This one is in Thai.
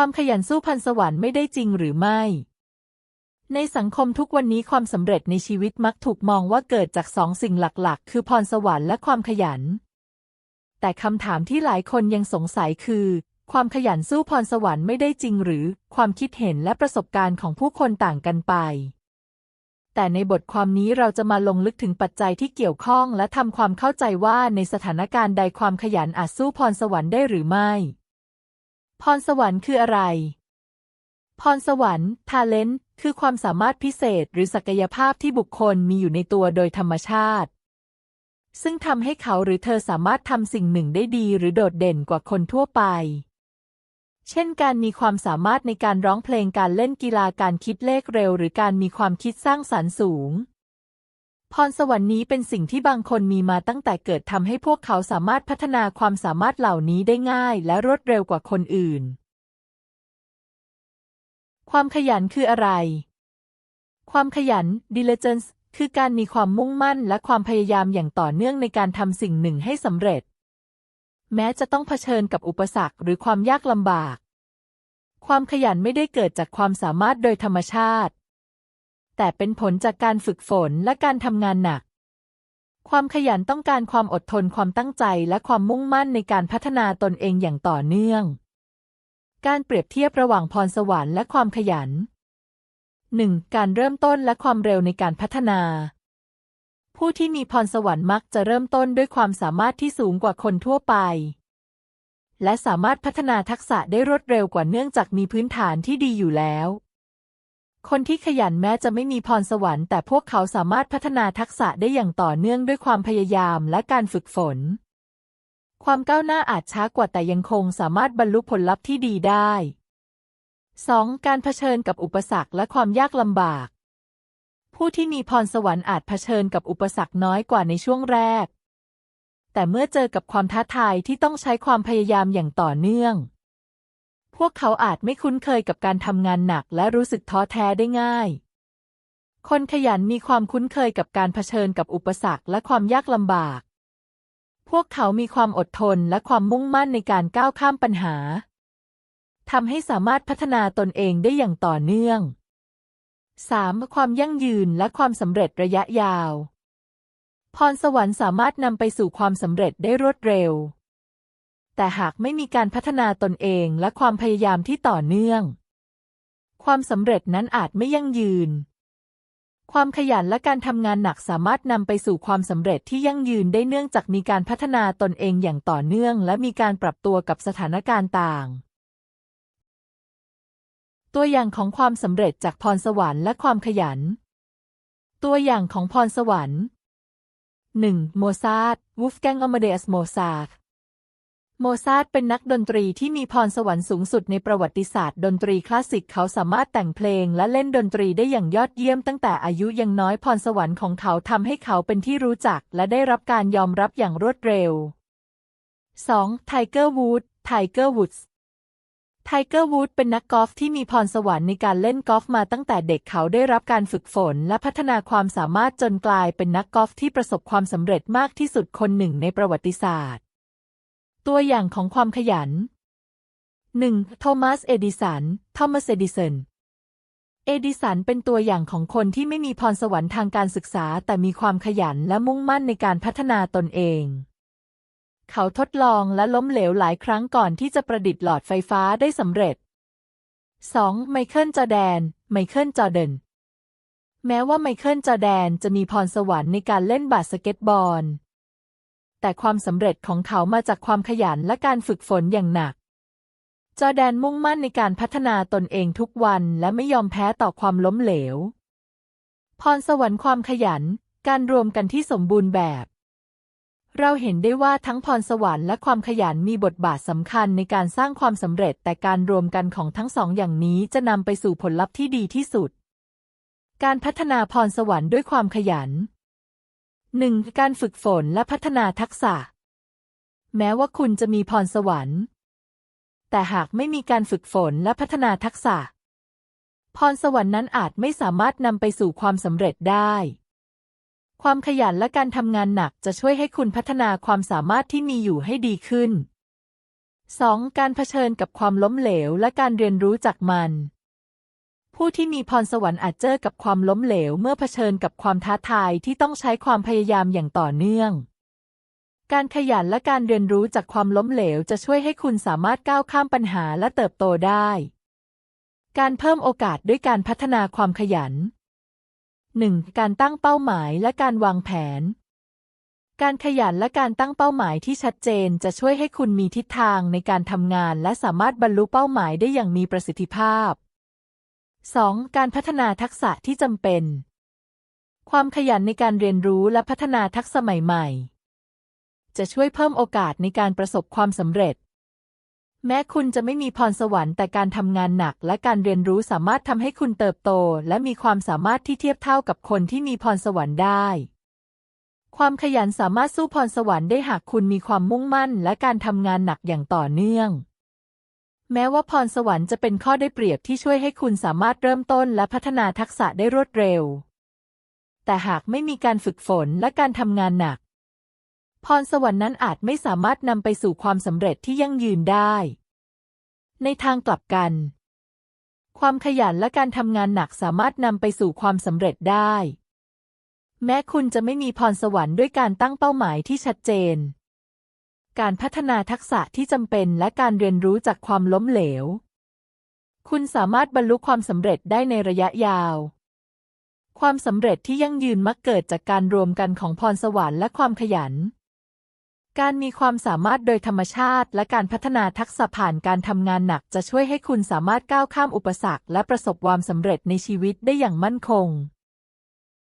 ความขยันสู้พันสวรรค์ไม่ได้จริงหรือไม่ ในสังคมทุกวันนี้ความสำเร็จในชีวิตมักถูกมองว่าเกิดจากสองสิ่งหลักๆ คือพรสวรรค์และความขยัน แต่คำถามที่หลายคนยังสงสัยคือ ความขยันสู้พรสวรรค์ไม่ได้จริงหรือ ความคิดเห็นและประสบการณ์ของผู้คนต่างกันไป แต่ในบทความนี้เราจะมาลงลึกถึงปัจจัยที่เกี่ยวข้อง และทำความเข้าใจว่าในสถานการณ์ใดความขยันอาจสู้พรสวรรค์ได้หรือไม่ พรสวรรค์คืออะไร พรสวรรค์ talent คือความสามารถพิเศษหรือศักยภาพที่บุคคลมีอยู่ในตัวโดยธรรมชาติ ซึ่งทำให้เขาหรือเธอสามารถทำสิ่งหนึ่งได้ดีหรือโดดเด่นกว่าคนทั่วไป เช่นการมีความสามารถในการร้องเพลงการเล่นกีฬาการคิดเลขเร็ว หรือการมีความคิดสร้างสรรค์สูง พรสวรรค์นี้เป็นสิ่งที่บางคนมีมาตั้งแต่เกิดทำให้พวกเขาสามารถพัฒนาความสามารถเหล่านี้ได้ง่ายและรวดเร็วกว่าคนอื่น ความขยันคืออะไร ความขยัน diligence คือการมีความมุ่งมั่นและความพยายามอย่างต่อเนื่องในการทำสิ่งหนึ่งให้สำเร็จ แม้จะต้องเผชิญกับอุปสรรคหรือความยากลำบาก ความขยันไม่ได้เกิดจากความสามารถโดยธรรมชาติ แต่เป็นผลจากการฝึกฝนและการทำงานหนัก ความขยันต้องการความอดทนความตั้งใจและความมุ่งมั่นในการพัฒนาตนเองอย่างต่อเนื่อง การเปรียบเทียบระหว่างพรสวรรค์และความขยัน 1. การเริ่มต้นและความเร็วในการพัฒนา ผู้ที่มีพรสวรรค์มักจะเริ่มต้นด้วยความสามารถที่สูงกว่าคนทั่วไป และสามารถพัฒนาทักษะได้รวดเร็วกว่าเนื่องจากมีพื้นฐานที่ดีอยู่แล้ว คนที่ขยันแม้จะไม่มีพรสวรรค์แต่พวกเขาสามารถพัฒนาทักษะได้อย่างต่อเนื่องด้วยความพยายามและการฝึกฝน ความก้าวหน้าอาจช้ากว่าแต่ยังคงสามารถบรรลุผลลัพธ์ที่ดีได้ 2. การเผชิญกับอุปสรรคและความยากลำบาก ผู้ที่มีพรสวรรค์อาจเผชิญกับอุปสรรคน้อยกว่าในช่วงแรก แต่เมื่อเจอกับความท้าทายที่ต้องใช้ความพยายามอย่างต่อเนื่อง พวกเขาอาจไม่คุ้นเคยกับการทำงานหนักและรู้สึกท้อแท้ได้ง่าย คนขยันมีความคุ้นเคยกับการเผชิญกับอุปสรรคและความยากลำบาก พวกเขามีความอดทนและความมุ่งมั่นในการก้าวข้ามปัญหาทำให้สามารถพัฒนาตนเองได้อย่างต่อเนื่อง 3. ความยั่งยืนและความสำเร็จระยะยาว พรสวรรค์สามารถนำไปสู่ความสำเร็จได้รวดเร็ว แต่หากไม่มีการพัฒนาตนเองและความพยายามที่ต่อเนื่อง ความสำเร็จนั้นอาจไม่ยั่งยืน ความขยันและการทำงานหนักสามารถนำไปสู่ความสำเร็จที่ยั่งยืนได้เนื่องจากมีการพัฒนาตนเองอย่างต่อเนื่อง และมีการปรับตัวกับสถานการณ์ต่าง ตัวอย่างของความสำเร็จจากพรสวรรค์และความขยัน ตัวอย่างของพรสวรรค์ 1. โมซาร์ทวูฟแกงอมเดอสโมซาร์ท โมซาร์ทเป็นนักดนตรีที่มีพรสวรรค์สูงสุดในประวัติศาสตร์ ดนตรีคลาสสิกเขาสามารถแต่งเพลงและเล่นดนตรีได้อย่างยอดเยี่ยมตั้งแต่อายุยังน้อยพรสวรรค์ของเขาทำให้เขาเป็นที่รู้จักและได้รับการยอมรับอย่างรวดเร็ว 2. ไทเกอร์วูดไทเกอร์วูดส์ไทเกอร์วูดเป็นนักกอล์ฟที่มีพรสวรรค์ในการเล่นกอล์ฟมาตั้งแต่เด็กเขาได้รับการฝึกฝน และพัฒนาความสามารถจนกลายเป็นนักกอล์ฟที่ประสบความสำเร็จมากที่สุดคนหนึ่งในประวัติศาสตร์ ตัวอย่างของความขยัน 1. โทมัส เอดิสัน ทอมัส เอดิสัน เอดิสันเป็นตัวอย่างของคนที่ไม่มีพรสวรรค์ทางการศึกษา แต่มีความขยันและมุ่งมั่นในการพัฒนาตนเอง เขาทดลองและล้มเหลวหลายครั้งก่อนที่จะประดิษฐ์หลอดไฟฟ้าได้สำเร็จ 2. ไมเคิล จอแดน ไมเคิล จอเดน แม้ว่าไมเคิล จอแดนจะมีพรสวรรค์ในการเล่นบาสเกตบอล แต่ความสำเร็จของเขามาจากความขยันและการฝึกฝนอย่างหนัก จอแดนมุ่งมั่นในการพัฒนาตนเองทุกวันและไม่ยอมแพ้ต่อความล้มเหลว พรสวรรค์ความขยัน การรวมกันที่สมบูรณ์แบบ เราเห็นได้ว่าทั้งพรสวรรค์และความขยันมีบทบาทสำคัญในการสร้างความสำเร็จ แต่การรวมกันของทั้งสองอย่างนี้จะนำไปสู่ผลลัพธ์ที่ดีที่สุด การพัฒนาพรสวรรค์ด้วยความขยัน 1. การฝึกฝนและพัฒนาทักษะ แม้ว่าคุณจะมีพรสวรรค์ แต่หากไม่มีการฝึกฝนและพัฒนาทักษะ พรสวรรค์นั้นอาจไม่สามารถนำไปสู่ความสำเร็จได้ ความขยันและการทำงานหนักจะช่วยให้คุณพัฒนาความสามารถที่มีอยู่ให้ดีขึ้น 2. การเผชิญกับความล้มเหลวและการเรียนรู้จากมัน ผู้ที่มีพรสวรรค์อาจเจอกับความล้มเหลวเมื่อเผชิญกับความท้าทายที่ต้องใช้ความพยายามอย่างต่อเนื่อง การขยันและการเรียนรู้จากความล้มเหลวจะช่วยให้คุณสามารถก้าวข้ามปัญหาและเติบโตได้ การเพิ่มโอกาสด้วยการพัฒนาความขยัน 1. การตั้งเป้าหมายและการวางแผน การขยันและการตั้งเป้าหมายที่ชัดเจนจะช่วยให้คุณมีทิศทางในการทำงาน และสามารถบรรลุเป้าหมายได้อย่างมีประสิทธิภาพ 2. การพัฒนาทักษะที่จำเป็น ความขยันในการเรียนรู้และพัฒนาทักษะใหม่ ๆ จะช่วยเพิ่มโอกาสในการประสบความสำเร็จ แม้คุณจะไม่มีพรสวรรค์แต่การทำงานหนักและการเรียนรู้สามารถทำให้คุณเติบโต และมีความสามารถที่เทียบเท่ากับคนที่มีพรสวรรค์ได้ ความขยันสามารถสู้พรสวรรค์ได้หากคุณมีความมุ่งมั่น และการทำงานหนักอย่างต่อเนื่อง แม้ว่าพรสวรรค์จะเป็นข้อได้เปรียบที่ช่วยให้คุณสามารถเริ่มต้นและพัฒนาทักษะได้รวดเร็ว แต่หากไม่มีการฝึกฝนและการทำงานหนัก พรสวรรค์นั้นอาจไม่สามารถนำไปสู่ความสำเร็จที่ยั่งยืนได้ ในทางกลับกัน ความขยันและการทำงานหนักสามารถนำไปสู่ความสำเร็จได้ แม้คุณจะไม่มีพรสวรรค์ด้วยการตั้งเป้าหมายที่ชัดเจน การพัฒนาทักษะที่จำเป็นและการเรียนรู้จากความล้มเหลว คุณสามารถบรรลุความสำเร็จได้ในระยะยาว ความสำเร็จที่ยั่งยืนมักเกิดจากการรวมกันของพรสวรรค์และความขยัน การมีความสามารถโดยธรรมชาติ และการพัฒนาทักษะผ่านการทำงานหนักจะช่วยให้คุณสามารถก้าวข้ามอุปสรรค และประสบความสำเร็จในชีวิตได้อย่างมั่นคง